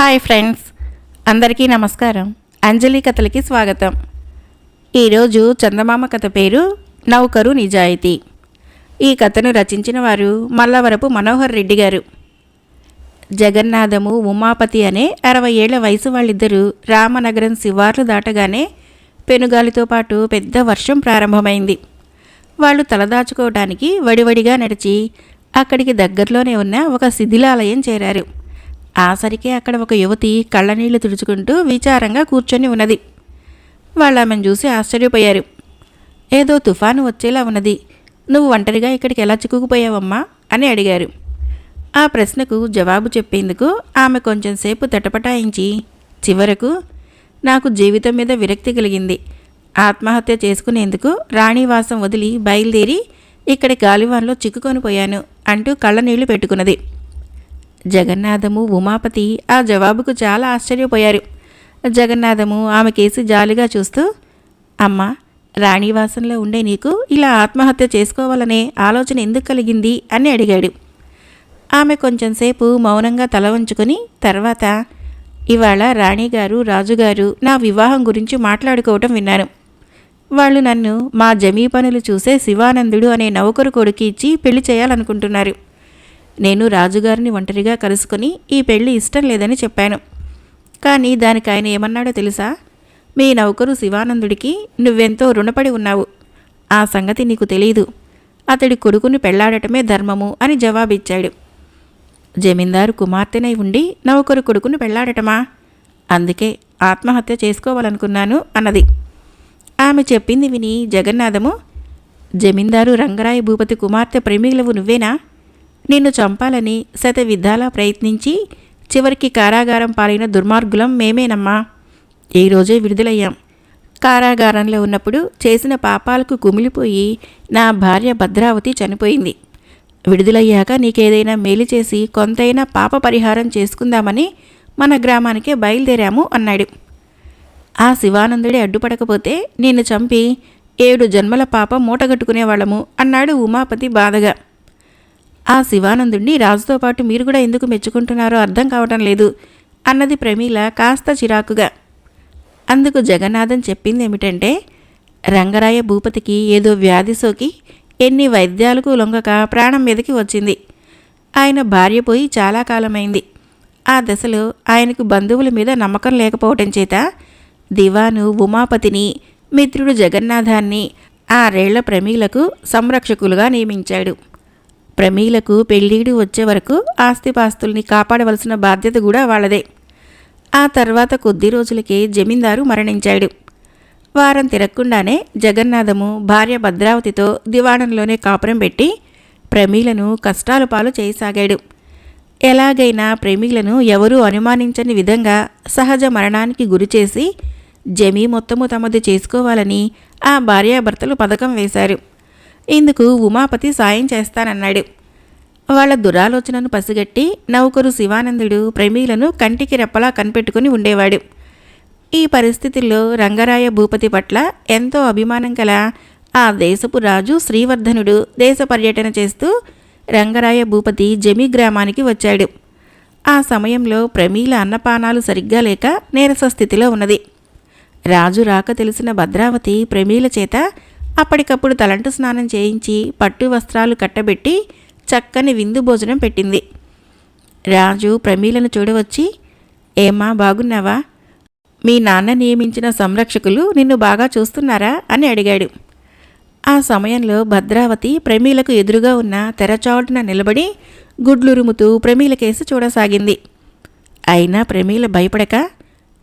Hi friends అందరికీ నమస్కారం. అంజలి కథలకి స్వాగతం. ఈరోజు చందమామ కథ పేరు నౌకరు నిజాయితీ. ఈ కథను రచించిన వారు మల్లవరపు మనోహర్ రెడ్డి గారు. జగన్నాథము ఉమాపతి అనే అరవై ఏళ్ళ వయసు వాళ్ళిద్దరూ రామనగరం శివార్లు దాటగానే పెనుగాలితో పాటు పెద్ద వర్షం ప్రారంభమైంది. వాళ్ళు తలదాచుకోవడానికి వడివడిగా నడిచి అక్కడికి దగ్గరలోనే ఉన్న ఒక శిథిలాలయం చేరారు. ఆసరికే అక్కడ ఒక యువతి కళ్ళనీళ్ళు తుడుచుకుంటూ విచారంగా కూర్చొని ఉన్నది. వాళ్ళు ఆమెను చూసి ఆశ్చర్యపోయారు. ఏదో తుఫాను వచ్చేలా ఉన్నది. నువ్వు ఒంటరిగా ఇక్కడికి ఎలా చిక్కుకుపోయావమ్మా? అని అడిగారు. ఆ ప్రశ్నకు జవాబు చెప్పేందుకు ఆమె కొంచెం సేపు తటపటాయించి చివరకు నాకు జీవితం మీద విరక్తి కలిగింది. ఆత్మహత్య చేసుకునేందుకు రాణివాసం వదిలి బయలుదేరి ఇక్కడి గాలివాన్లో చిక్కుకొని పోయాను అంటూ కళ్ళనీళ్ళు పెట్టుకున్నది. జగన్నాథము ఉమాపతి ఆ జవాబుకు చాలా ఆశ్చర్యపోయారు. జగన్నాథము ఆమె కేసి జాలిగా చూస్తూ అమ్మా రాణివాసంలో ఉండే నీకు ఇలా ఆత్మహత్య చేసుకోవాలనే ఆలోచన ఎందుకు కలిగింది? అని అడిగాడు. ఆమె కొంచెంసేపు మౌనంగా తల వంచుకొని తర్వాత ఇవాళ రాణిగారు రాజుగారు నా వివాహం గురించి మాట్లాడుకోవటం విన్నాను. వాళ్ళు నన్ను మా జమీ పనులు చూసే శివానందుడు అనే నౌకరు కొడుకు ఇచ్చి పెళ్ళి చేయాలనుకుంటున్నారు. నేను రాజుగారిని ఒంటరిగా కలుసుకొని ఈ పెళ్ళి ఇష్టం లేదని చెప్పాను. కానీ దానికి ఆయన ఏమన్నాడో తెలుసా? మీ నౌకరు శివానందుడికి నువ్వెంతో రుణపడి ఉన్నావు. ఆ సంగతి నీకు తెలియదు అతడి కొడుకుని పెళ్ళాడటమే ధర్మము అని జవాబిచ్చాడు. జమీందారు కుమార్తెనై ఉండి నౌకరు కొడుకును పెళ్ళాడటమా? అందుకే ఆత్మహత్య చేసుకోవాలనుకున్నాను అన్నది. ఆమె చెప్పింది విని జగన్నాథము జమీందారు రంగరాయ భూపతి కుమార్తె ప్రేమికులవు నువ్వేనా? నిన్ను చంపాలని శత విధాలా ప్రయత్నించి చివరికి కారాగారం పాలైన దుర్మార్గులం మేమేనమ్మా. ఈరోజే రోజే విడుదలయ్యాం. కారాగారంలో ఉన్నప్పుడు చేసిన పాపాలకు కుమిలిపోయి నా భార్య భద్రావతి చనిపోయింది. విడుదలయ్యాక నీకేదైనా మేలు చేసి కొంతైనా పాప పరిహారం చేసుకుందామని మన గ్రామానికే బయలుదేరాము అన్నాడు. ఆ శివానందుడే అడ్డుపడకపోతే నిన్ను చంపి ఏడు జన్మల పాప మూటగట్టుకునేవాళ్ళము అన్నాడు ఉమాపతి బాధగా. ఆ శివానందుణ్ణి రాజుతో పాటు మీరు కూడా ఎందుకు మెచ్చుకుంటున్నారో అర్థం కావటం లేదు అన్నది ప్రమీల కాస్త చిరాకుగా. అందుకు జగన్నాథం చెప్పింది ఏమిటంటే రంగరాయ భూపతికి ఏదో వ్యాధి సోకి ఎన్ని వైద్యాలకు లొంగక ప్రాణం మీదకి వచ్చింది. ఆయన భార్య పోయి చాలా కాలమైంది. ఆ దశలో ఆయనకు బంధువుల మీద నమ్మకం లేకపోవటం చేత దివాను ఉమాపతిని మిత్రుడు జగన్నాథాన్ని ఆరేళ్ళ ప్రమీలకు సంరక్షకులుగా నియమించాడు. ప్రమీలకు పెళ్ళీడు వచ్చే వరకు ఆస్తిపాస్తుల్ని కాపాడవలసిన బాధ్యత కూడా వాళ్ళదే. ఆ తర్వాత కొద్ది రోజులకే జమీందారు మరణించాడు. వారం తిరగకుండానే జగన్నాథము భార్య భద్రావతితో దివాణంలోనే కాపురం పెట్టి ప్రమీలను కష్టాల పాలు చేయసాగాడు. ఎలాగైనా ప్రేమికులను ఎవరూ అనుమానించని విధంగా సహజ మరణానికి గురిచేసి జమీ మొత్తము తమది చేసుకోవాలని ఆ భార్యాభర్తలు పథకం వేశారు. ఇందుకు ఉమాపతి సాయం చేస్తానన్నాడు. వాళ్ళ దురాలోచనను పసిగట్టి నౌకరు శివానందుడు ప్రమీలను కంటికి రెప్పలా కనిపెట్టుకుని ఉండేవాడు. ఈ పరిస్థితుల్లో రంగరాయ భూపతి పట్ల ఎంతో అభిమానం కల ఆ దేశపు రాజు శ్రీవర్ధనుడు దేశ పర్యటన చేస్తూ రంగరాయ భూపతి జమి గ్రామానికి వచ్చాడు. ఆ సమయంలో ప్రమీల అన్నపానాలు సరిగ్గా లేక నీరస స్థితిలో ఉన్నది. రాజు రాక తెలిసిన భద్రావతి ప్రమీల చేత అప్పటికప్పుడు తలంటు స్నానం చేయించి పట్టు వస్త్రాలు కట్టబెట్టి చక్కని విందు భోజనం పెట్టింది. రాజు ప్రమీలను చూడవచ్చి ఏమా బాగున్నావా? మీ నాన్న నియమించిన సంరక్షకులు నిన్ను బాగా చూస్తున్నారా? అని అడిగాడు. ఆ సమయంలో భద్రావతి ప్రమీలకు ఎదురుగా ఉన్న తెరచాటున నిలబడి గుడ్లురుముతూ ప్రమీలకేసి చూడసాగింది. అయినా ప్రమీల భయపడక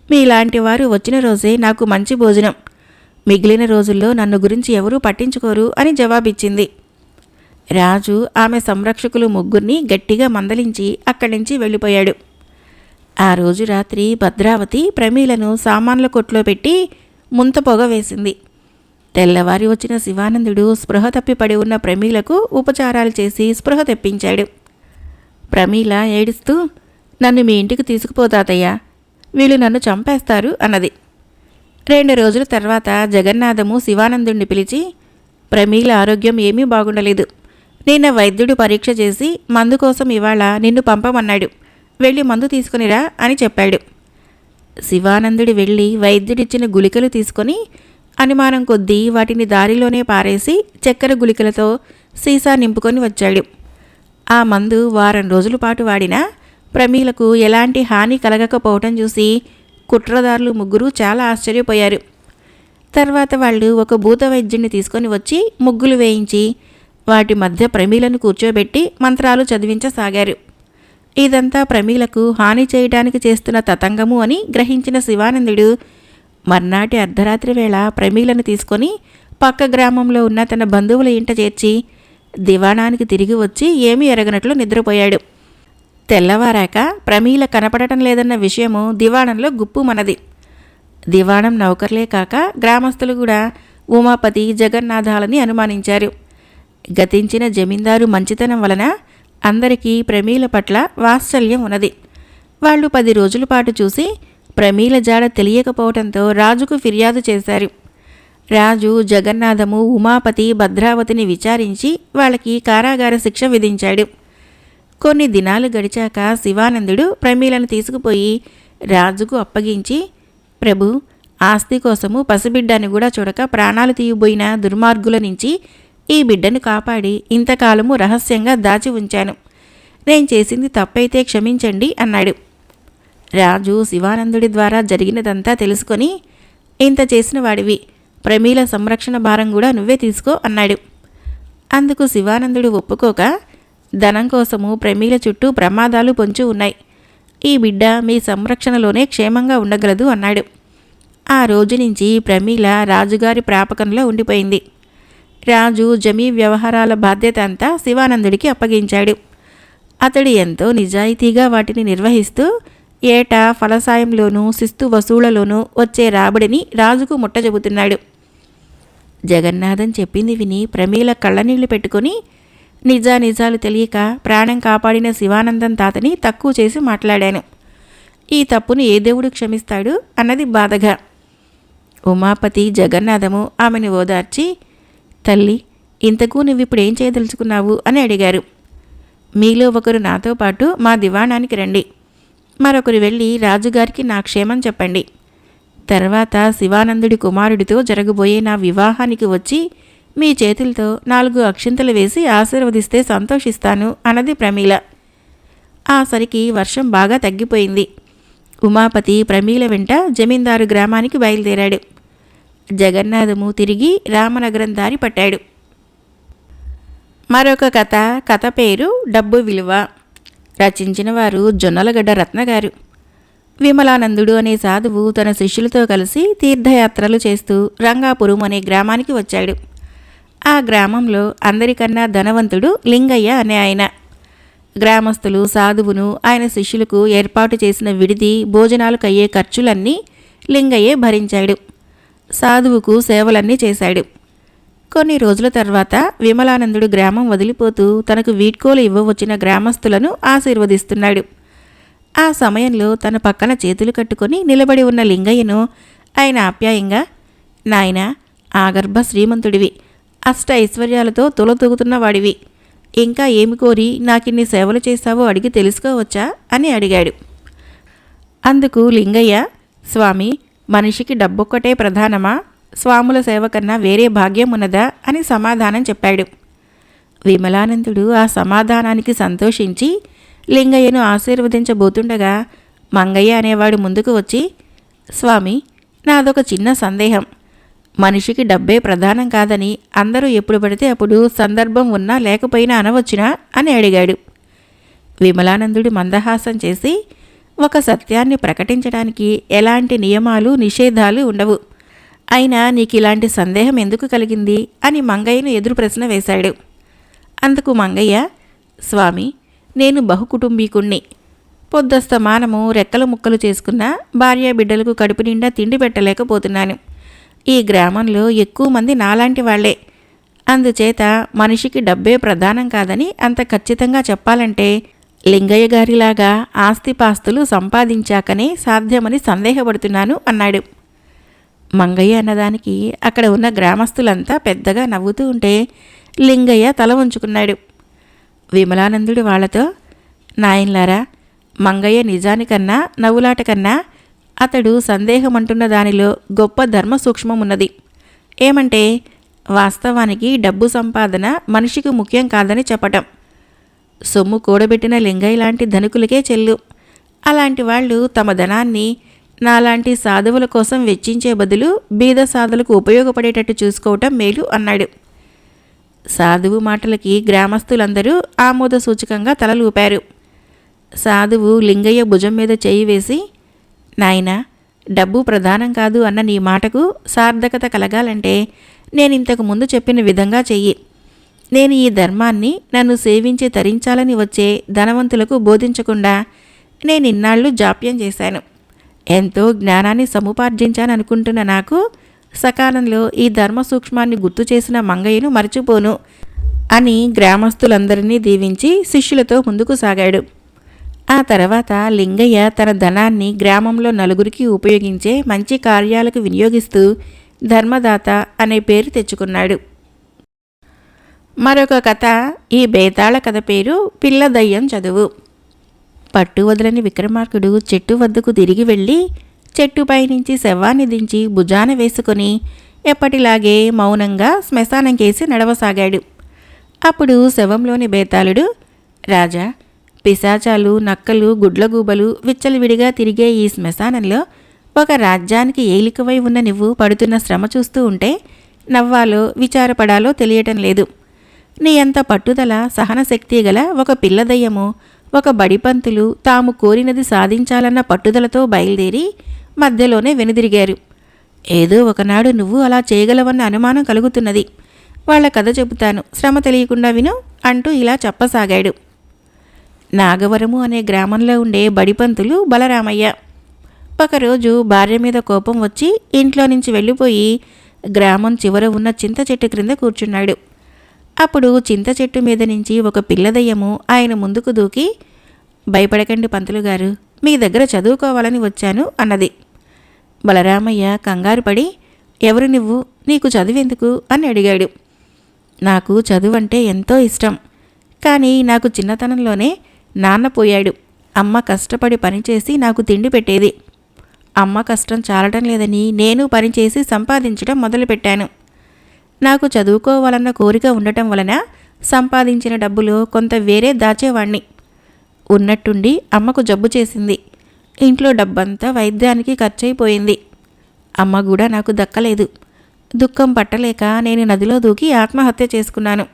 మీలాంటి వారు వచ్చిన రోజే నాకు మంచి భోజనం. మిగిలిన రోజుల్లో నన్ను గురించి ఎవరూ పట్టించుకోరు అని జవాబిచ్చింది. రాజు ఆమె సంరక్షకులు ముగ్గురిని గట్టిగా మందలించి అక్కడి నుంచి వెళ్ళిపోయాడు. ఆ రోజు రాత్రి భద్రావతి ప్రమీలను సామాన్ల కొట్లో పెట్టి ముంత పొగ వేసింది. తెల్లవారి వచ్చిన శివానందుడు స్పృహ తప్పిపడి ఉన్న ప్రమీలకు ఉపచారాలు చేసి స్పృహ తెప్పించాడు. ప్రమీల ఏడుస్తూ నన్ను మీ ఇంటికి తీసుకుపోతాతయ్యా వీళ్ళు నన్ను చంపేస్తారు అన్నది. రెండు రోజుల తర్వాత జగన్నాథము శివానందుణ్ణి పిలిచి ప్రమీల ఆరోగ్యం ఏమీ బాగుండలేదు. నిన్న వైద్యుడు పరీక్ష చేసి మందు కోసం ఇవాళ నిన్ను పంపమన్నాడు. వెళ్ళి మందు తీసుకునిరా అని చెప్పాడు. శివానందుడు వెళ్ళి వైద్యుడిచ్చిన గుళికలు తీసుకొని అనుమానం కొద్దీ వాటిని దారిలోనే పారేసి చక్కెర గుళికలతో సీసా నింపుకొని వచ్చాడు. ఆ మందు వారం రోజుల పాటు వాడినా ప్రమీలకు ఎలాంటి హాని కలగకపోవటం చూసి కుట్రదారులు ముగ్గురు చాలా ఆశ్చర్యపోయారు. తర్వాత వాళ్ళు ఒక భూత వైద్యుడిని తీసుకొని వచ్చి ముగ్గులు వేయించి వాటి మధ్య ప్రమీలను కూర్చోబెట్టి మంత్రాలు చదివించసాగారు. ఇదంతా ప్రమీలకు హాని చేయడానికి చేస్తున్న తతంగము అని గ్రహించిన శివానందుడు మర్నాటి అర్ధరాత్రి వేళ ప్రమీలను తీసుకొని పక్క గ్రామంలో ఉన్న తన బంధువుల ఇంట చేర్చి దివాణానికి తిరిగి వచ్చి ఏమీ ఎరగనట్లు నిద్రపోయాడు. తెల్లవారాక ప్రమీల కనపడటం లేదన్న విషయము దివాణంలో గుప్పు మనది. దివాణం నౌకర్లే కాక గ్రామస్తులు కూడా ఉమాపతి జగన్నాథాలని అనుమానించారు. గతించిన జమీందారు మంచితనం వలన అందరికీ ప్రమీల పట్ల వాత్సల్యం ఉన్నది. వాళ్ళు పది రోజుల పాటు చూసి ప్రమీల జాడ తెలియకపోవడంతో రాజుకు ఫిర్యాదు చేశారు. రాజు జగన్నాథము ఉమాపతి భద్రావతిని విచారించి వాళ్ళకి కారాగార శిక్ష విధించాడు. కొన్ని దినాలు గడిచాక శివానందుడు ప్రమీలను తీసుకుపోయి రాజుకు అప్పగించి ప్రభు ఆస్తి కోసము పసిబిడ్డని కూడా చూడక ప్రాణాలు తీయబోయిన దుర్మార్గుల నుంచి ఈ బిడ్డను కాపాడి ఇంతకాలము రహస్యంగా దాచి ఉంచాను. నేను చేసింది తప్పైతే క్షమించండి అన్నాడు. రాజు శివానందుడి ద్వారా జరిగినదంతా తెలుసుకొని ఇంత చేసిన వాడివి ప్రమీల సంరక్షణ భారం కూడా నువ్వే తీసుకో అన్నాడు. అందుకు శివానందుడు ఒప్పుకోక ధనం కోసము ప్రమీల చుట్టూ ప్రమాదాలు పొంచి ఉన్నాయి. ఈ బిడ్డ మీ సంరక్షణలోనే క్షేమంగా ఉండగలదు అన్నాడు. ఆ రోజు నుంచి ప్రమీల రాజుగారి ప్రాపకంలో ఉండిపోయింది. రాజు జమీ వ్యవహారాల బాధ్యత అంతా శివానందుడికి అప్పగించాడు. అతడు ఎంతో నిజాయితీగా వాటిని నిర్వహిస్తూ ఏటా ఫలసాయంలోనూ శిస్తు వసూళ్ళలోనూ వచ్చే రాబడిని రాజుకు ముట్టజెబుతున్నాడు. జగన్నాథం చెప్పింది విని ప్రమీల కళ్ళనీళ్ళు పెట్టుకొని నిజానిజాలు తెలియక ప్రాణం కాపాడిన శివానందం తాతని తక్కువ చేసి మాట్లాడాను. ఈ తప్పును ఏ దేవుడు క్షమిస్తాడు అన్నది బాధగా. ఉమాపతి జగన్నాథము ఆమెను ఓదార్చి తల్లి ఇంతకు నువ్విప్పుడేం చేయదలుచుకున్నావు? అని అడిగారు. మీలో ఒకరు నాతో పాటు మా దివాణానికి రండి. మరొకరు వెళ్ళి రాజుగారికి నా క్షేమం చెప్పండి. తర్వాత శివానందుడి కుమారుడితో జరగబోయే నా వివాహానికి వచ్చి మీ చేతులతో నాలుగు అక్షింతలు వేసి ఆశీర్వదిస్తే సంతోషిస్తాను అన్నది ప్రమీల. ఆ సరికి వర్షం బాగా తగ్గిపోయింది. ఉమాపతి ప్రమీల వెంట జమీందారు గ్రామానికి బయలుదేరాడు. జగన్నాథము తిరిగి రామనగరం దారి పట్టాడు. మరొక కథ కథ పేరు డబ్బు విలువ. రచించిన వారు జొన్నలగడ్డ రత్నగారు. విమలానందుడు అనే సాధువు తన శిష్యులతో కలిసి తీర్థయాత్రలు చేస్తూ రంగాపురం అనే గ్రామానికి వచ్చాడు. ఆ గ్రామంలో అందరికన్నా ధనవంతుడు లింగయ్య అనే ఆయన. గ్రామస్తులు సాధువును ఆయన శిష్యులకు ఏర్పాటు చేసిన విడిది భోజనాలకు అయ్యే ఖర్చులన్నీ లింగయ్యే భరించాడు. సాధువుకు సేవలన్నీ చేశాడు. కొన్ని రోజుల తర్వాత విమలానందుడు గ్రామం వదిలిపోతూ తనకు వీడ్కోలు ఇవ్వవచ్చిన గ్రామస్తులను ఆశీర్వదిస్తున్నాడు. ఆ సమయంలో తన పక్కన చేతులు కట్టుకొని నిలబడి ఉన్న లింగయ్యను ఆయన ఆప్యాయంగా నాయన ఆగర్భ శ్రీమంతుడివి. అష్ట ఐశ్వర్యాలతో తులతూగుతున్న వాడివి. ఇంకా ఏమి కోరి నాకిన్ని సేవలు చేశావో అడిగి తెలుసుకోవచ్చా? అని అడిగాడు. అందుకు లింగయ్య స్వామి మనిషికి డబ్బొక్కటే ప్రధానమా? స్వాముల సేవ కన్నా వేరే భాగ్యం ఉన్నదా? అని సమాధానం చెప్పాడు. విమలానందుడు ఆ సమాధానానికి సంతోషించి లింగయ్యను ఆశీర్వదించబోతుండగా మంగయ్య అనేవాడు ముందుకు వచ్చి స్వామి నాదొక చిన్న సందేహం. మనిషికి డబ్బే ప్రధానం కాదని అందరూ ఎప్పుడు పడితే అప్పుడు సందర్భం ఉన్నా లేకపోయినా అనవచ్చునా అని అడిగాడు. విమలానందుడు మందహాసం చేసి ఒక సత్యాన్ని ప్రకటించడానికి ఎలాంటి నియమాలు నిషేధాలు ఉండవు. అయినా నీకు ఇలాంటి సందేహం ఎందుకు కలిగింది? అని మంగయ్యను ఎదురు ప్రశ్న వేశాడు. అందుకు మంగయ్య స్వామి నేను బహుకుటుంబీకుణ్ణి. పొద్దస్తమానము రెక్కలు ముక్కలు చేసుకున్న భార్య బిడ్డలకు కడుపు నిండా తిండి పెట్టలేకపోతున్నాను. ఈ గ్రామంలో ఎక్కువ మంది నాలాంటి వాళ్ళే. అందుచేత మనిషికి డబ్బే ప్రధానం కాదని అంత ఖచ్చితంగా చెప్పాలంటే లింగయ్య గారిలాగా ఆస్తిపాస్తులు సంపాదించాకనే సాధ్యమని సందేహపడుతున్నాను అన్నాడు. మంగయ్య అన్నదానికి అక్కడ ఉన్న గ్రామస్తులంతా పెద్దగా నవ్వుతూ ఉంటే లింగయ్య తల ఉంచుకున్నాడు విమలానందుడు వాళ్ళతో నాయన్లారా మంగయ్య నిజానికన్నా నవ్వులాట కన్నా అతడు సందేహమంటున్న దానిలో గొప్ప ధర్మ సూక్ష్మం ఉన్నది ఏమంటే వాస్తవానికి డబ్బు సంపాదన మనిషికి ముఖ్యం కాదని చెప్పటం. సొమ్ము కూడబెట్టిన లింగయ్య లాంటి ధనుకులకే చెల్లు. అలాంటి వాళ్ళు తమ ధనాన్ని నాలాంటి సాధువుల కోసం వెచ్చించే బదులు బీద సాధులకు ఉపయోగపడేటట్టు చూసుకోవటం మేలు అన్నాడు. సాధువు మాటలకి గ్రామస్తులందరూ ఆమోద సూచకంగా తలలూపారు. సాధువు లింగయ్య భుజం మీద చేయి వేసి నాయనా డబ్బు ప్రధానం కాదు అన్న నీ మాటకు సార్థకత కలగాలంటే నేను ఇంతకు ముందు చెప్పిన విధంగా చెయ్యి. నేను ఈ ధర్మాన్ని నన్ను సేవించి తరించాలని వచ్చే ధనవంతులకు బోధించకుండా నేను ఇన్నాళ్ళు జాప్యం చేశాను. ఎంతో జ్ఞానాన్ని సముపార్జించాననుకుంటున్న నాకు సకాలంలో ఈ ధర్మ సూక్ష్మాన్ని గుర్తు చేసిన మంగయ్యను మర్చిపోను అని గ్రామస్తులందరినీ దీవించి శిష్యులతో ముందుకు సాగాడు. ఆ తర్వాత లింగయ్య తన ధనాన్ని గ్రామంలో నలుగురికి ఉపయోగించే మంచి కార్యాలకు వినియోగిస్తూ ధర్మదాత అనే పేరు తెచ్చుకున్నాడు. మరొక కథ ఈ బేతాళ కథ పేరు పిల్ల దయ్యం చదువు. పట్టు వదలని విక్రమార్కుడు చెట్టు వద్దకు తిరిగి వెళ్ళి చెట్టుపై నుంచి శవాన్ని దించి భుజాన వేసుకొని ఎప్పటిలాగే మౌనంగా శ్మశానం కేసి నడవసాగాడు. అప్పుడు శవంలోని బేతాళుడు రాజా పిశాచాలు నక్కలు గుడ్లగూబలు విచ్చలవిడిగా తిరిగే ఈ శ్మశానంలో ఒక రాజ్యానికి ఏలికవై ఉన్న నువ్వు పడుతున్న శ్రమ చూస్తూ ఉంటే నవ్వాలో విచారపడాలో తెలియటం లేదు. నీ అంత పట్టుదల సహనశక్తి గల ఒక పిల్లదయ్యము ఒక బడిపంతులు తాము కోరినది సాధించాలన్న పట్టుదలతో బయలుదేరి మధ్యలోనే వెనుదిరిగారు. ఏదో ఒకనాడు నువ్వు అలా చేయగలవన్న అనుమానం కలుగుతున్నది. వాళ్ళ కథ చెబుతాను. శ్రమ తెలియకుండా విను అంటూ ఇలా చెప్పసాగాడు. నాగవరము అనే గ్రామంలో ఉండే బడిపంతులు బలరామయ్య. ఒకరోజు భార్య మీద కోపం వచ్చి ఇంట్లో నుంచి వెళ్ళిపోయి గ్రామం చివర ఉన్న చింత చెట్టు క్రింద కూర్చున్నాడు. అప్పుడు చింత చెట్టు మీద నుంచి ఒక పిల్లదయ్యము ఆయన ముందుకు దూకి భయపడకండి పంతులు గారు మీ దగ్గర చదువుకోవాలని వచ్చాను అన్నది. బలరామయ్య కంగారు పడి ఎవరు నువ్వు? నీకు చదువెందుకు అని అడిగాడు. నాకు చదువు అంటే ఎంతో ఇష్టం కానీ నాకు చిన్నతనంలోనే నాన్న పోయాడు. అమ్మ కష్టపడి పనిచేసి నాకు తిండి పెట్టేది. అమ్మ కష్టం చాలటం లేదని నేను పనిచేసి సంపాదించడం మొదలుపెట్టాను. నాకు చదువుకోవాలన్న కోరిక ఉండటం వలన సంపాదించిన డబ్బులో కొంత వేరే దాచేవాణ్ణి. ఉన్నట్టుండి అమ్మకు జబ్బు చేసింది. ఇంట్లో డబ్బంతా వైద్యానికి ఖర్చయిపోయింది. అమ్మ కూడా నాకు దక్కలేదు. దుఃఖం పట్టలేక నేను నదిలో దూకి ఆత్మహత్య చేసుకున్నాను.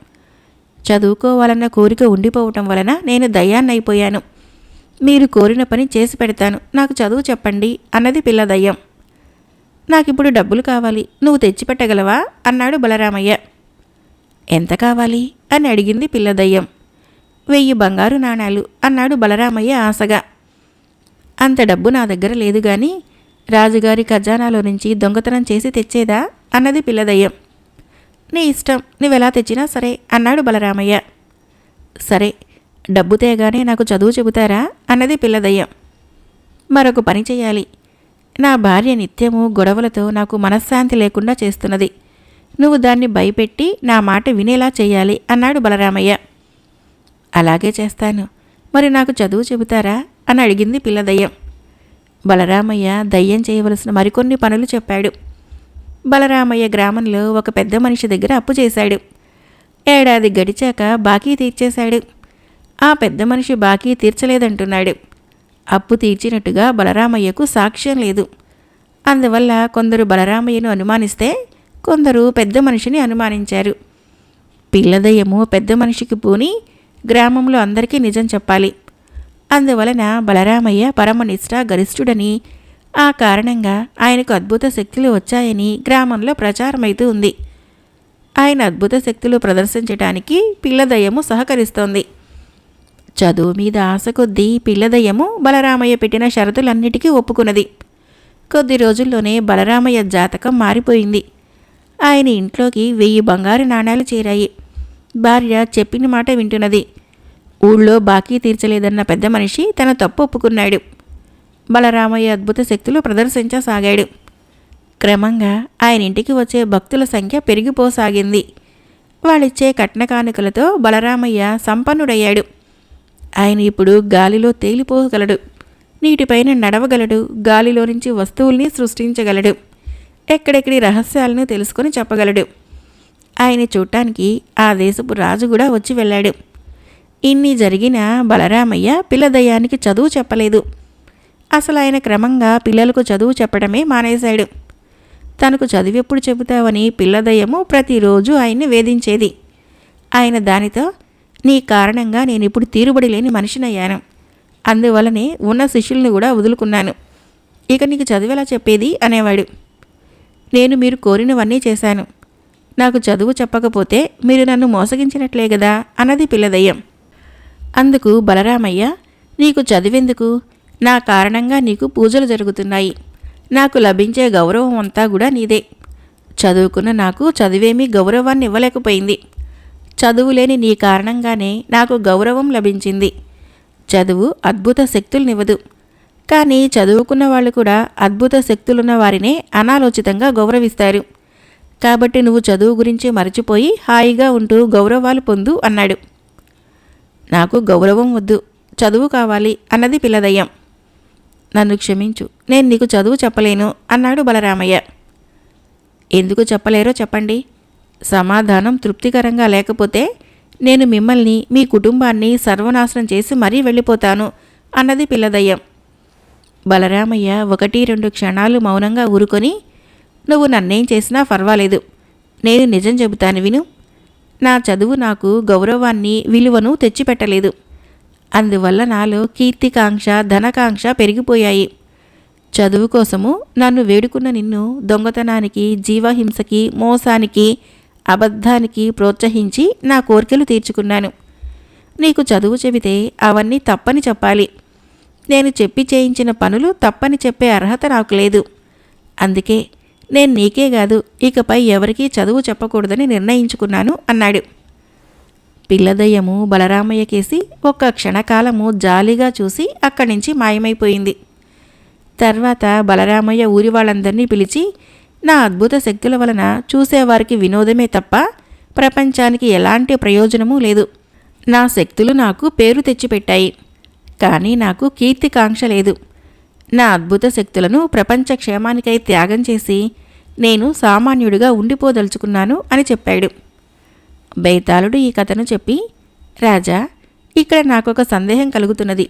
చదువుకోవాలన్న కోరిక ఉండిపోవటం వలన నేను దయ్యాన్నైపోయాను. మీరు కోరిన పని చేసి పెడతాను. నాకు చదువు చెప్పండి అన్నది పిల్ల దయ్యం. నాకిప్పుడు డబ్బులు కావాలి. నువ్వు తెచ్చిపెట్టగలవా అన్నాడు బలరామయ్య. ఎంత కావాలి? అని అడిగింది పిల్ల దయ్యం. వెయ్యి బంగారు నాణాలు అన్నాడు బలరామయ్య ఆశగా. అంత డబ్బు నా దగ్గర లేదు గాని రాజుగారి ఖజానాలో నుంచి దొంగతనం చేసి తెచ్చేదా? అన్నది పిల్లదయ్యం నీ ఇష్టం నువ్వెలా తెచ్చినా సరే అన్నాడు బలరామయ్య. సరే డబ్బు తేగానే నాకు చదువు చెబుతారా? అన్నది పిల్లదయ్యం. మరొక పని చేయాలి నా భార్య నిత్యము గొడవలతో నాకు మనశ్శాంతి లేకుండా చేస్తున్నది. నువ్వు దాన్ని భయపెట్టి నా మాట వినేలా చేయాలి అన్నాడు బలరామయ్య. అలాగే చేస్తాను. మరి నాకు చదువు చెబుతారా? అని అడిగింది పిల్లదయ్యం. బలరామయ్య దయ్యం చేయవలసిన మరికొన్ని పనులు చెప్పాడు. బలరామయ్య గ్రామంలో ఒక పెద్ద మనిషి దగ్గర అప్పు చేశాడు. ఏడాది గడిచాక బాకీ తీర్చేశాడు. ఆ పెద్ద మనిషి బాకీ తీర్చలేదంటున్నాడు. అప్పు తీర్చినట్టుగా బలరామయ్యకు సాక్ష్యం లేదు. అందువల్ల కొందరు బలరామయ్యను అనుమానిస్తే కొందరు పెద్ద మనిషిని అనుమానించారు. పిల్లదయ్యము పెద్ద మనిషికి పూని గ్రామంలో అందరికీ నిజం చెప్పాలి. అందువలన బలరామయ్య పరమనిష్ట గరిష్ఠుడని ఆ కారణంగా ఆయనకు అద్భుత శక్తులు వచ్చాయని గ్రామంలో ప్రచారమైతూ ఉంది. ఆయన అద్భుత శక్తులు ప్రదర్శించటానికి పిల్లదయ్యము సహకరిస్తోంది. చదువు మీద ఆశ కొద్దీ పిల్లదయ్యము బలరామయ్య పెట్టిన షరతులన్నిటికీ ఒప్పుకున్నది. కొద్ది రోజుల్లోనే బలరామయ్య జాతకం మారిపోయింది. ఆయన ఇంట్లోకి వెయ్యి బంగారు నాణాలు చేరాయి. భార్య చెప్పిన మాట వింటున్నది. ఊళ్ళో బాకీ తీర్చలేదన్న పెద్ద మనిషి తన తప్పు ఒప్పుకున్నాడు. బలరామయ్య అద్భుత శక్తులు ప్రదర్శించసాగాడు. క్రమంగా ఆయన ఇంటికి వచ్చే భక్తుల సంఖ్య పెరిగిపోసాగింది. వాళ్ళిచ్చే కట్న కానుకలతో బలరామయ్య సంపన్నుడయ్యాడు. ఆయన ఇప్పుడు గాలిలో తేలిపోగలడు. నీటిపైన నడవగలడు. గాలిలో నుంచి వస్తువుల్ని సృష్టించగలడు. ఎక్కడెక్కడి రహస్యాలను తెలుసుకొని చెప్పగలడు. ఆయన చూడటానికి ఆ దేశపు రాజు కూడా వచ్చి వెళ్ళాడు. ఇన్ని జరిగిన బలరామయ్య పిల్లదయ్యానికి చదువు చెప్పలేదు. అసలు ఆయన క్రమంగా పిల్లలకు చదువు చెప్పడమే మానేశాడు. తనకు చదివెప్పుడు చెబుతావని పిల్లదయ్యము ప్రతిరోజు ఆయన్ని వేధించేది. ఆయన దానితో నీ కారణంగా నేను ఇప్పుడు తీరుబడి లేని మనిషినయ్యాను. అందువలనే ఉన్న శిష్యుల్ని కూడా వదులుకున్నాను. ఇక నీకు చదివేలా చెప్పేది? అనేవాడు. నేను మీరు కోరినవన్నీ చేశాను. నాకు చదువు చెప్పకపోతే మీరు నన్ను మోసగించినట్లే కదా అన్నది పిల్లదయ్యం అందుకు బలరామయ్య నీకు చదివెందుకు? నా కారణంగా నీకు పూజలు జరుగుతున్నాయి. నాకు లభించే గౌరవం అంతా కూడా నీదే. చదువుకున్న నాకు చదివేమీ గౌరవాన్ని ఇవ్వలేకపోయింది. చదువు లేని నీ కారణంగానే నాకు గౌరవం లభించింది. చదువు అద్భుత శక్తులనివ్వదు. కానీ చదువుకున్న వాళ్ళు కూడా అద్భుత శక్తులున్న వారినే అనాలోచితంగా గౌరవిస్తారు. కాబట్టి నువ్వు చదువు గురించి మరచిపోయి హాయిగా ఉంటూ గౌరవాలు పొందు అన్నాడు. నాకు గౌరవం వద్దు. చదువు కావాలి అన్నది పిల్లదయ్యం. నన్ను క్షమించు. నేను నీకు చదువు చెప్పలేను అన్నాడు బలరామయ్య. ఎందుకు చెప్పలేరో చెప్పండి. సమాధానం తృప్తికరంగా లేకపోతే నేను మిమ్మల్ని మీ కుటుంబాన్ని సర్వనాశనం చేసి మరీ వెళ్ళిపోతాను అన్నది పిల్లదయ్యం. బలరామయ్య ఒకటి రెండు క్షణాలు మౌనంగా ఊరుకొని నువ్వు నన్నేం చేసినా పర్వాలేదు నేను నిజం చెబుతాను విను. నా చదువు నాకు గౌరవాన్ని విలువను తెచ్చిపెట్టలేదు. అందువల్ల నాలో కీర్తికాంక్ష ధనకాంక్ష పెరిగిపోయాయి. చదువు కోసము నన్ను వేడుకున్న నిన్ను దొంగతనానికి జీవహింసకి మోసానికి అబద్ధానికి ప్రోత్సహించి నా కోరికలు తీర్చుకున్నాను. నీకు చదువు చెబితే అవన్నీ తప్పని చెప్పాలి. నేను చెప్పి చేయించిన పనులు తప్పని చెప్పే అర్హత నాకు లేదు. అందుకే నేను నీకే కాదు ఇకపై ఎవరికీ చదువు చెప్పకూడదని నిర్ణయించుకున్నాను అన్నాడు. పిల్లదయ్యము బలరామయ్యకేసి ఒక్క క్షణకాలము జాలిగా చూసి అక్కడి నుంచి మాయమైపోయింది. తర్వాత బలరామయ్య ఊరి వాళ్ళందరినీ పిలిచి నా అద్భుత శక్తుల వలన చూసేవారికి వినోదమే తప్ప ప్రపంచానికి ఎలాంటి ప్రయోజనమూ లేదు. నా శక్తులు నాకు పేరు తెచ్చిపెట్టాయి కానీ నాకు కీర్తికాంక్ష లేదు. నా అద్భుత శక్తులను ప్రపంచ క్షేమానికై త్యాగం చేసి నేను సామాన్యుడిగా ఉండిపోదలుచుకున్నాను అని చెప్పాడు. బైతాళుడు ఈ కథను చెప్పి రాజా ఇక్కడ నాకొక సందేహం కలుగుతున్నది.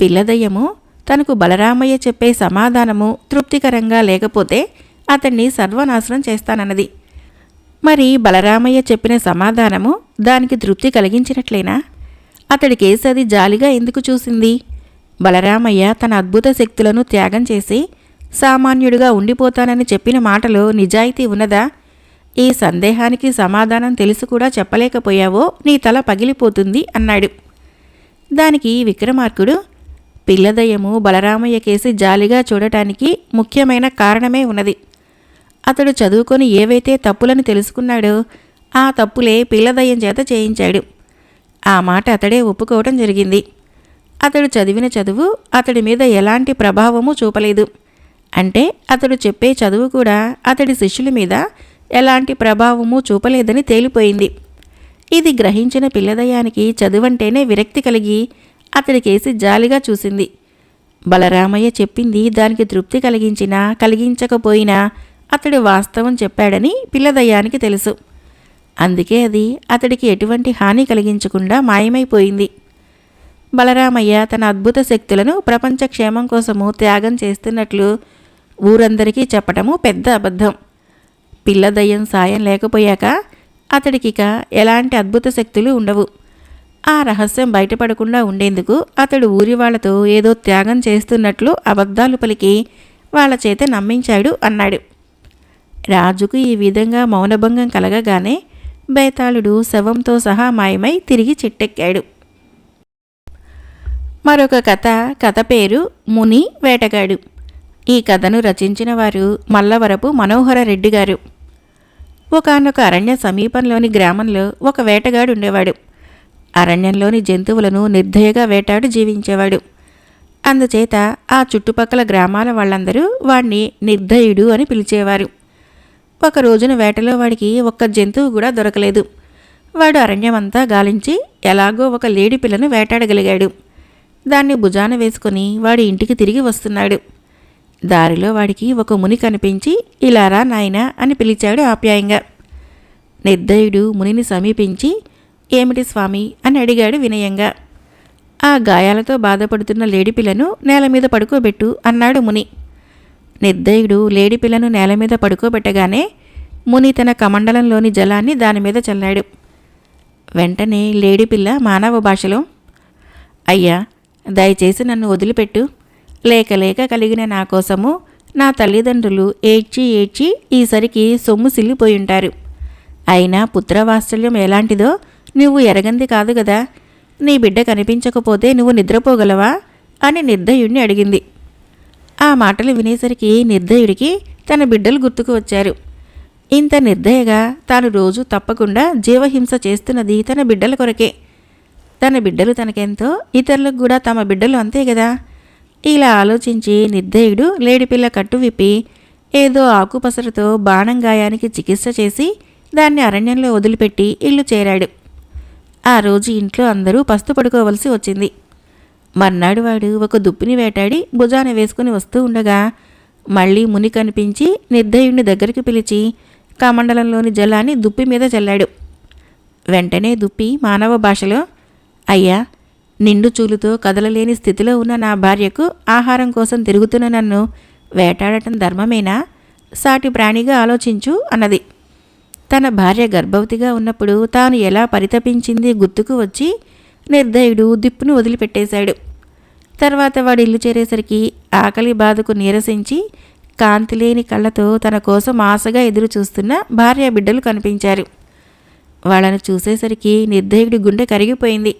పిల్లదయ్యము తనకు బలరామయ్య చెప్పే సమాధానము తృప్తికరంగా లేకపోతే అతన్ని సర్వనాశనం చేస్తానన్నది. మరి బలరామయ్య చెప్పిన సమాధానము దానికి తృప్తి కలిగించినట్లేనా? అతడికేసి అది జాలిగా ఎందుకు చూసింది? బలరామయ్య తన అద్భుత శక్తులను త్యాగం చేసి సామాన్యుడిగా ఉండిపోతానని చెప్పిన మాటలో నిజాయితీ ఉన్నదా? ఈ సందేహానికి సమాధానం తెలిసి కూడా చెప్పలేకపోయావో నీ తల పగిలిపోతుంది అన్నాడు. దానికి విక్రమార్కుడు పిల్లదయ్యము బలరామయ్య కేసి జాలిగా చూడటానికి ముఖ్యమైన కారణమే ఉన్నది. అతడు చదువుకొని ఏవైతే తప్పులను తెలుసుకున్నాడో ఆ తప్పులే పిల్లదయ్యం చేత చేయించాడు. ఆ మాట అతడే ఒప్పుకోవటం జరిగింది. అతడు చదివిన చదువు అతడి మీద ఎలాంటి ప్రభావము చూపలేదు. అంటే అతడు చెప్పే చదువు కూడా అతడి శిష్యుల మీద ఎలాంటి ప్రభావము చూపలేదని తేలిపోయింది. ఇది గ్రహించిన పిల్లదయానికి చదువంటేనే విరక్తి కలిగి అతడికేసి జాలిగా చూసింది. బలరామయ్య చెప్పింది దానికి తృప్తి కలిగించినా కలిగించకపోయినా అతడు వాస్తవం చెప్పాడని పిల్లదయ్యానికి తెలుసు. అందుకే అది అతడికి ఎటువంటి హాని కలిగించకుండా మాయమైపోయింది. బలరామయ్య తన అద్భుత శక్తులను ప్రపంచ క్షేమం కోసము త్యాగం చేస్తున్నట్లు ఊరందరికీ చెప్పటము పెద్ద అబద్ధం. పిల్లదయ్యం సాయం లేకపోయాక అతడికిక ఎలాంటి అద్భుత శక్తులు ఉండవు. ఆ రహస్యం బయటపడకుండా ఉండేందుకు అతడు ఊరి వాళ్ళతో ఏదో త్యాగం చేస్తున్నట్లు అబద్ధాలు పలికి వాళ్ళ చేత నమ్మించాడు అన్నాడు. రాజుకు ఈ విధంగా మౌనభంగం కలగగానే బేతాళుడు శవంతో సహా మాయమై తిరిగి చెట్టెక్కాడు. మరొక కథ కథ పేరు ముని వేటగాడు. ఈ కథను రచించిన వారు మల్లవరపు మనోహర రెడ్డి గారు. ఒకనొక అరణ్య సమీపంలోని గ్రామంలో ఒక వేటగాడు ఉండేవాడు. అరణ్యంలోని జంతువులను నిర్దయగా వేటాడు జీవించేవాడు. అందుచేత ఆ చుట్టుపక్కల గ్రామాల వాళ్ళందరూ వాణ్ణి నిర్దయుడు అని పిలిచేవారు. ఒక రోజున వేటలో వాడికి ఒక్క జంతువు కూడా దొరకలేదు. వాడు అరణ్యమంతా గాలించి ఎలాగో ఒక లేడి పిల్లను వేటాడగలిగాడు. దాన్ని భుజాన వేసుకుని వాడి ఇంటికి తిరిగి వస్తున్నాడు. దారిలో వాడికి ఒక ముని కనిపించి ఇలారా నాయనా అని పిలిచాడు ఆప్యాయంగా. నిర్దయుడు మునిని సమీపించి ఏమిటి స్వామి అని అడిగాడు వినయంగా. ఆ గాయాలతో బాధపడుతున్న లేడిపిల్లను నేల మీద పడుకోబెట్టు అన్నాడు ముని. నిర్దయుడు లేడిపిల్లను నేల మీద పడుకోబెట్టగానే ముని తన కమండలంలోని జలాన్ని దాని మీద చల్లాడు. వెంటనే లేడిపిల్ల మానవ భాషలో అయ్యా దయచేసి నన్ను వదిలిపెట్టు. లేక లేక కలిగిన నా కోసము నా తల్లిదండ్రులు ఏడ్చి ఏడ్చి ఈసరికి సొమ్ము సిల్లిపోయుంటారు. అయినా పుత్రవాత్సల్యం ఎలాంటిదో నువ్వు ఎరగంది కాదు కదా నీ బిడ్డ కనిపించకపోతే నువ్వు నిద్రపోగలవా? అని నిర్దయుడిని అడిగింది. ఆ మాటలు వినేసరికి నిర్దయుడికి తన బిడ్డలు గుర్తుకు వచ్చారు. ఇంత నిర్దయగా తాను రోజు తప్పకుండా జీవహింస చేస్తున్నది తన బిడ్డల కొరకే. తన బిడ్డలు తనకెంతో ఇతరులకు కూడా తమ బిడ్డలు అంతే కదా ఇలా ఆలోచించి నిర్దయుడు లేడిపిల్ల కట్టు విప్పి ఏదో ఆకుపసరతో బాణం గాయానికి చికిత్స చేసి దాన్ని అరణ్యంలో వదిలిపెట్టి ఇల్లు చేరాడు. ఆ రోజు ఇంట్లో అందరూ పస్తు పడుకోవలసి వచ్చింది. మర్నాడు వాడు ఒక దుప్పిని వేటాడి భుజాన వేసుకుని వస్తూ ఉండగా మళ్ళీ ముని కనిపించి నిర్దయుడిని దగ్గరికి పిలిచి కమండలంలోని జలాన్ని దుప్పి మీద చల్లాడు. వెంటనే దుప్పి మానవ భాషలో అయ్యా నిండు చూలుతో కదలలేని స్థితిలో ఉన్న నా భార్యకు ఆహారం కోసం తిరుగుతున్న నన్ను వేటాడటం ధర్మమేనా? సాటి ప్రాణిగా ఆలోచించు అన్నది. తన భార్య గర్భవతిగా ఉన్నప్పుడు తాను ఎలా పరితపించింది గుర్తుకు వచ్చి నిర్దయుడు దిప్పును వదిలిపెట్టేశాడు. తర్వాత వాడు ఇల్లు చేరేసరికి ఆకలి బాధకు నీరసించి కాంతి లేని కళ్ళతో తన కోసం ఆశగా ఎదురు చూస్తున్న భార్య బిడ్డలు కనిపించారు. వాళ్ళను చూసేసరికి నిర్దయుడి గుండె కరిగిపోయింది.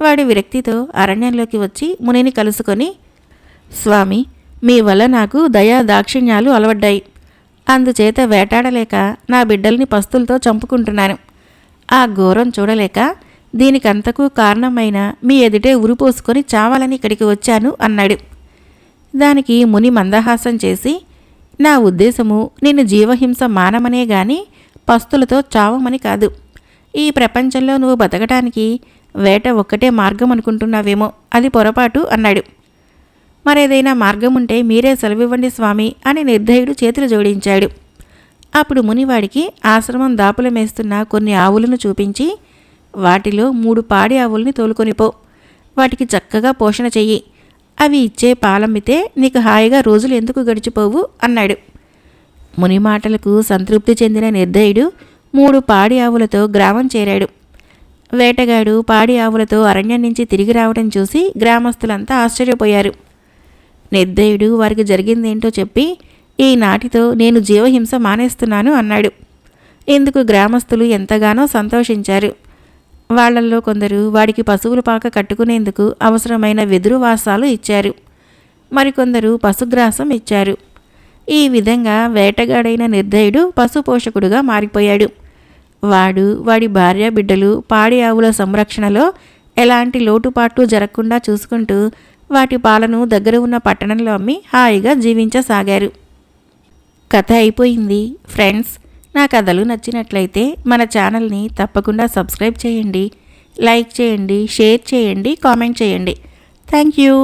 వాడి విరక్తితో అరణ్యంలోకి వచ్చి మునిని కలుసుకొని స్వామి మీ వల్ల నాకు దయా దాక్షిణ్యాలు అలవడ్డాయి. అందుచేత వేటాడలేక నా బిడ్డల్ని పస్తులతో చంపుకుంటున్నాను. ఆ ఘోరం చూడలేక దీనికంతకు కారణమైన మీ ఎదుటే ఉరిపోసుకొని చావాలని ఇక్కడికి వచ్చాను అన్నాడు. దానికి ముని మందహాసం చేసి నా ఉద్దేశము నిన్ను జీవహింస మానమనే గాని పస్తులతో చావమని కాదు. ఈ ప్రపంచంలో నువ్వు బతకటానికి వేట ఒక్కటే మార్గం అనుకుంటున్నావేమో అది పొరపాటు అన్నాడు. మరేదైనా మార్గం ఉంటే మీరే సెలవివ్వండి స్వామి అని నిర్దయుడు చేతులు జోడించాడు. అప్పుడు మునివాడికి ఆశ్రమం దాపులమేస్తున్న కొన్ని ఆవులను చూపించి వాటిలో మూడు పాడి ఆవుల్ని తోలుకొనిపో వాటికి చక్కగా పోషణ చెయ్యి. అవి ఇచ్చే పాలమ్మితే నీకు హాయిగా రోజులు ఎందుకు గడిచిపోవు? అన్నాడు. ముని మాటలకు సంతృప్తి చెందిన నిర్దయుడు మూడు పాడి ఆవులతో గ్రామం చేరాడు. వేటగాడు పాడి ఆవులతో అరణ్యం నుంచి తిరిగి రావడం చూసి గ్రామస్తులంతా ఆశ్చర్యపోయారు. నిర్దయుడు వారికి జరిగిందేంటో చెప్పి ఈ నాటితో నేను జీవహింస మానేస్తున్నాను అన్నాడు. ఇందుకు గ్రామస్తులు ఎంతగానో సంతోషించారు. వాళ్ళల్లో కొందరు వాడికి పశువుల పాక కట్టుకునేందుకు అవసరమైన వెదురు వాసాలు ఇచ్చారు. మరికొందరు పశుగ్రాసం ఇచ్చారు. ఈ విధంగా వేటగాడైన నిర్దయుడు పశుపోషకుడుగా మారిపోయాడు. వాడు వాడి భార్య బిడ్డలు పాడి ఆవుల సంరక్షణలో ఎలాంటి లోటుపాట్లు జరగకుండా చూసుకుంటూ వాటి పాలను దగ్గర ఉన్న పట్టణంలో అమ్మి హాయిగా జీవించసాగారు. కథ అయిపోయింది. ఫ్రెండ్స్ నా కథలు నచ్చినట్లయితే మన ఛానల్ని తప్పకుండా సబ్స్క్రైబ్ చేయండి. లైక్ చేయండి షేర్ చేయండి కామెంట్ చేయండి. Thank you.